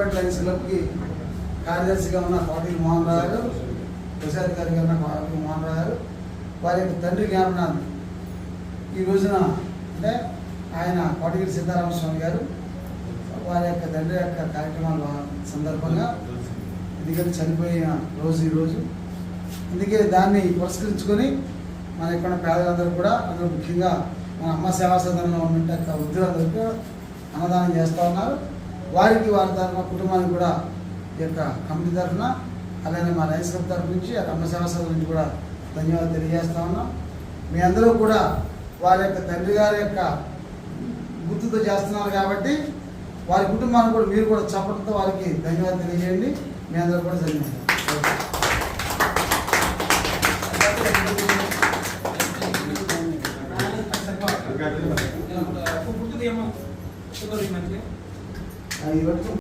Kothapeta lines క్లబ్కి కార్యదర్శిగా ఉన్న పాటిల్ మోహన్ రావు గారు కోశాధికారిగా ఉన్న పాటిల్ మోహన్ రావు గారు వారి యొక్క తండ్రి జ్ఞాపనాన్ని ఈ రోజున అంటే ఆయన కోటగిరి సీతారామస్వామి గారు వారి యొక్క తండ్రి యొక్క కార్యక్రమాల సందర్భంగా ఎందుకంటే చనిపోయిన రోజు ఈరోజు అందుకే దాన్ని పురస్కరించుకొని మన ఇక్కడ పేదలందరూ కూడా అందులో ముఖ్యంగా మన అమ్మ సేవా సదనంలో ఉన్న యొక్క వృద్ధులందరికీ అన్నదానం చేస్తూ ఉన్నారు. వారికి వారి తరఫున కుటుంబానికి కూడా ఈ యొక్క కమిటీ తరఫున అలానే మా లయన్స్ క్లబ్ తరఫు నుంచి ఆ అమ్మ సేవా నుంచి కూడా ధన్యవాదాలు తెలియజేస్తా ఉన్నాం. మీ అందరూ కూడా వారి యొక్క తండ్రి గారి యొక్క గుర్తుతో చేస్తున్నారు కాబట్టి వారి కుటుంబాన్ని కూడా మీరు కూడా చప్పట్లతో వారికి ధన్యవాదాలు తెలియజేయండి. మీ అందరూ కూడా ధన్యవాదాలు. గుర్తు తీయమ్మా. షుగర్ ఈ మధ్య ఆ, ఇవన్నీ